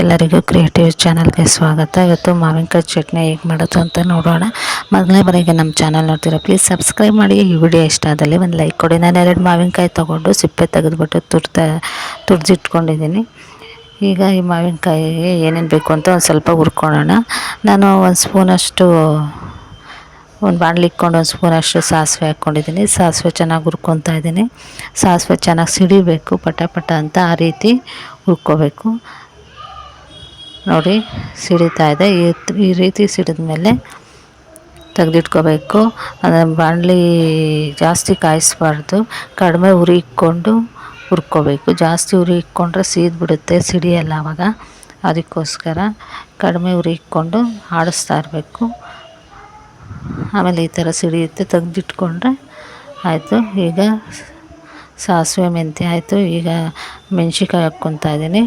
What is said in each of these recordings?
ಎಲ್ಲರಿಗೂ ಕ್ರಿಯೇಟಿವ್ ಚಾನಲ್ಗೆ ಸ್ವಾಗತ. ಇವತ್ತು ಮಾವಿನಕಾಯಿ ಚಟ್ನಿ ಹೇಗೆ ಮಾಡೋದು ಅಂತ ನೋಡೋಣ. ಮೊದಲನೇ ಬಾರಿಗೆ ನಮ್ಮ ಚಾನಲ್ ನೋಡ್ತೀರಾ ಪ್ಲೀಸ್ ಸಬ್ಸ್ಕ್ರೈಬ್ ಮಾಡಿ. ಈ ವಿಡಿಯೋ ಇಷ್ಟ ಆದಲ್ಲಿ ಒಂದು ಲೈಕ್ ಕೊಡಿ. ನಾನು ಎರಡು ಮಾವಿನಕಾಯಿ ತೊಗೊಂಡು ಸಿಪ್ಪೆ ತೆಗೆದುಬಿಟ್ಟು ತುರ್ತ, ತುರ್ದಿಟ್ಕೊಂಡಿದ್ದೀನಿ. ಈಗ ಈ ಮಾವಿನಕಾಯಿಗೆ ಏನೇನು ಬೇಕು ಅಂತ ಒಂದು ಸ್ವಲ್ಪ ಹುರ್ಕೊಳ್ಳೋಣ. ನಾನು ಒಂದು ಸ್ಪೂನಷ್ಟು, ಒಂದು ಬಾಣಲಿ ಇಟ್ಕೊಂಡು ಒಂದು ಸ್ಪೂನಷ್ಟು ಸಾಸಿವೆ ಹಾಕ್ಕೊಂಡಿದ್ದೀನಿ. ಸಾಸಿವೆ ಚೆನ್ನಾಗಿ ಹುರ್ಕೊತಾ ಇದ್ದೀನಿ. ಸಾಸಿವೆ ಚೆನ್ನಾಗಿ ಸಿಡಿಬೇಕು, ಪಟ ಪಟ ಅಂತ ಆ ರೀತಿ ಹುರ್ಕೋಬೇಕು. ನೋಡಿ ಸಿಡಿತಾ ಇದೆ. ಈ ರೀತಿ ಸಿಡಿದ ಮೇಲೆ ತೆಗೆದಿಟ್ಕೋಬೇಕು. ಅದನ್ನು ಬಾಣಲಿ ಜಾಸ್ತಿ ಕಾಯಿಸ್ಬಾರ್ದು. ಕಡಿಮೆ ಉರಿ ಇಟ್ಕೊಂಡು ಹುರ್ಕೋಬೇಕು. ಜಾಸ್ತಿ ಉರಿ ಇಕ್ಕೊಂಡ್ರೆ ಸೀದ್ಬಿಡುತ್ತೆ ಸಿಡಿಯಲ್ಲ ಆವಾಗ ಅದಕ್ಕೋಸ್ಕರ ಕಡಿಮೆ ಉರಿ ಇಟ್ಕೊಂಡು ಆಡಿಸ್ತಾ ಇರಬೇಕು. ಆಮೇಲೆ ಈ ಥರ ಸಿಡಿಯುತ್ತೆ. ತೆಗೆದಿಟ್ಕೊಂಡ್ರೆ ಆಯಿತು. ಈಗ ಸಾಸಿವೆ ಮೆಂತ್ಯ ಆಯಿತು. ಈಗ ಮೆಣ್ಸಿಕಾಯಿ ಹಾಕ್ಕೊತಾ ಇದ್ದೀನಿ.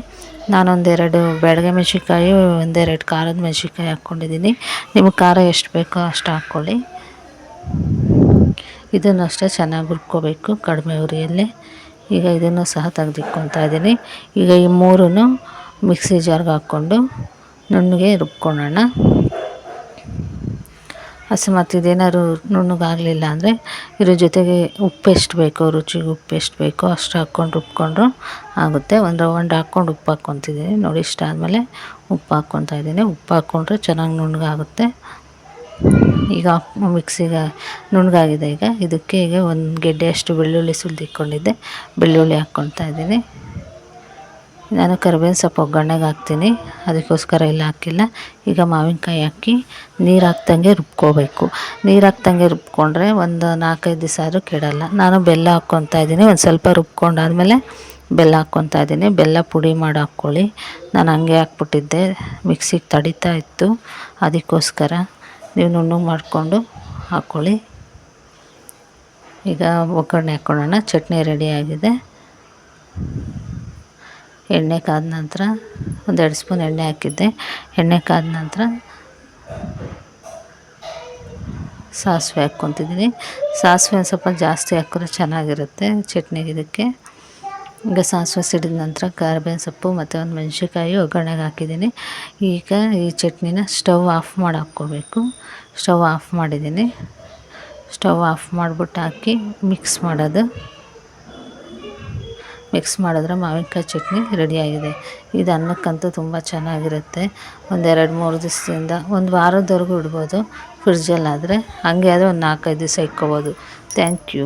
ನಾನೊಂದೆರಡು ಬೆಳಗ್ಗೆ ಮೆಣ್ಸಿನ್ಕಾಯಿ, ಒಂದೆರಡು ಖಾರದ ಮೆಣ್ಸಿನ್ಕಾಯಿ ಹಾಕ್ಕೊಂಡಿದ್ದೀನಿ. ನಿಮಗೆ ಖಾರ ಎಷ್ಟು ಬೇಕೋ ಅಷ್ಟು ಹಾಕ್ಕೊಳ್ಳಿ. ಇದನ್ನು ಅಷ್ಟೇ ಚೆನ್ನಾಗಿ ಹುರ್ಕೋಬೇಕು ಕಡಿಮೆ ಉರಿಯಲ್ಲಿ. ಈಗ ಇದನ್ನು ಸಹ ತೆಗೆದಿಟ್ಕೊತಾ ಇದ್ದೀನಿ. ಈಗ ಈ ಮೂರೂ ಮಿಕ್ಸಿ ಜಾರ್ಗೆ ಹಾಕ್ಕೊಂಡು ನುಣ್ಣಗೆ ರುಬ್ಕೊಳ್ಳೋಣ. ಅಕಸ್ಮಾತ್ ಇದೇನಾದ್ರು ನುಣ್ಣಗಾಗಲಿಲ್ಲ ಅಂದರೆ ಇದ್ರ ಜೊತೆಗೆ ಉಪ್ಪು ಎಷ್ಟು ಬೇಕೋ, ರುಚಿಗೆ ಉಪ್ಪು ಎಷ್ಟು ಬೇಕೋ ಅಷ್ಟು ಹಾಕ್ಕೊಂಡು ರುಬ್ಕೊಂಡ್ರು ಆಗುತ್ತೆ. ಒಂದು ರೌಂಡ್ ಹಾಕ್ಕೊಂಡು ಉಪ್ಪು ಹಾಕ್ಕೊತಿದ್ದೀನಿ. ನೋಡಿ, ಇಷ್ಟ ಆದಮೇಲೆ ಉಪ್ಪು ಹಾಕ್ಕೊತಾ ಇದ್ದೀನಿ. ಉಪ್ಪು ಹಾಕ್ಕೊಂಡ್ರೆ ಚೆನ್ನಾಗಿ ನುಣ್ಣಗಾಗುತ್ತೆ. ಈಗ ಮಿಕ್ಸಿಗೆ ನುಣ್ಣಗಾಗಿದೆ ಈಗ. ಇದಕ್ಕೆ ಈಗ ಒಂದು ಗೆಡ್ಡೆಯಷ್ಟು ಬೆಳ್ಳುಳ್ಳಿ ಸುಲಿದಿಟ್ಕೊಂಡಿದ್ದೆ. ಬೆಳ್ಳುಳ್ಳಿ ಹಾಕ್ಕೊತಾ ಇದ್ದೀನಿ. ನಾನು ಕರ್ಬೇವಿನ ಸೊಪ್ಪು ಒಗ್ಗರಣೆಗೆ ಹಾಕ್ತೀನಿ. ಅದಕ್ಕೋಸ್ಕರ ಇಲ್ಲ, ಹಾಕಿಲ್ಲ. ಈಗ ಮಾವಿನಕಾಯಿ ಹಾಕಿ ನೀರು ಹಾಕ್ದಂಗೆ ರುಬ್ಕೋಬೇಕು. ನೀರು ಹಾಕ್ದಂಗೆ ರುಬ್ಕೊಂಡ್ರೆ ಒಂದು ನಾಲ್ಕೈದು ದಿವಸ ಆದರೂ ಕೆಡಲ್ಲ. ನಾನು ಬೆಲ್ಲ ಹಾಕ್ಕೊತಾ ಇದ್ದೀನಿ. ಒಂದು ಸ್ವಲ್ಪ ರುಬ್ಕೊಂಡಾದ್ಮೇಲೆ ಬೆಲ್ಲ ಹಾಕ್ಕೊತಾ ಇದ್ದೀನಿ. ಬೆಲ್ಲ ಪುಡಿ ಮಾಡಿ ಹಾಕ್ಕೊಳ್ಳಿ. ನಾನು ಹಂಗೆ ಹಾಕ್ಬಿಟ್ಟಿದ್ದೆ. ಮಿಕ್ಸಿಗೆ ತಡಿತಾ ಇತ್ತು. ಅದಕ್ಕೋಸ್ಕರ ನೀವು ನುಣ್ಣಗೆ ಮಾಡಿಕೊಂಡು ಹಾಕ್ಕೊಳ್ಳಿ. ಈಗ ಒಗ್ಗರಣೆ ಹಾಕ್ಕೊಳ್ಳೋಣ. ಚಟ್ನಿ ರೆಡಿಯಾಗಿದೆ ಎಣ್ಣೆ ಕಾದ ನಂತರ ಒಂದೆರಡು ಸ್ಪೂನ್ ಎಣ್ಣೆ ಹಾಕಿದ್ದೆ. ಎಣ್ಣೆ ಕಾದ ನಂತರ ಸಾಸಿವೆ ಹಾಕ್ಕೊತಿದ್ದೀನಿ. ಸಾಸಿವೆ ಒಂದು ಸ್ವಲ್ಪ ಜಾಸ್ತಿ ಹಾಕಿದ್ರೆ ಚೆನ್ನಾಗಿರುತ್ತೆ ಚಟ್ನಿಗೆ ಇದಕ್ಕೆ. ಈಗ ಸಾಸಿವೆ ಸಿಡಿದ ನಂತರ ಕರಿಬೇವಿನ ಸೊಪ್ಪು ಮತ್ತು ಒಂದು ಮೆಣಸಿನ್ಕಾಯಿ ಒಗ್ಗರಣೆಗೆ ಹಾಕಿದ್ದೀನಿ. ಈಗ ಈ ಚಟ್ನಿನ ಸ್ಟವ್ ಆಫ್ ಮಾಡಿ ಹಾಕ್ಕೋಬೇಕು. ಸ್ಟವ್ ಆಫ್ ಮಾಡಿದ್ದೀನಿ. ಸ್ಟವ್ ಆಫ್ ಮಾಡಿಬಿಟ್ಟು ಹಾಕಿ ಮಿಕ್ಸ್ ಮಾಡೋದು. ಮಿಕ್ಸ್ ಮಾಡಿದ್ರೆ ಮಾವಿನಕಾಯಿ ಚಟ್ನಿ ರೆಡಿಯಾಗಿದೆ ಇದು ಅನ್ನಕ್ಕಂತೂ ತುಂಬ ಚೆನ್ನಾಗಿರುತ್ತೆ. ಒಂದೆರಡು ಮೂರು ದಿವಸದಿಂದ ಒಂದು ವಾರದವರೆಗೂ ಇಡ್ಬೋದು. ಫ್ರಿಜ್ಜಲ್ಲಾದರೆ ಹಾಗೆ ಆದರೆ ಒಂದು ನಾಲ್ಕೈದು ದಿವಸ ಇಟ್ಕೊಬೋದು. Thank you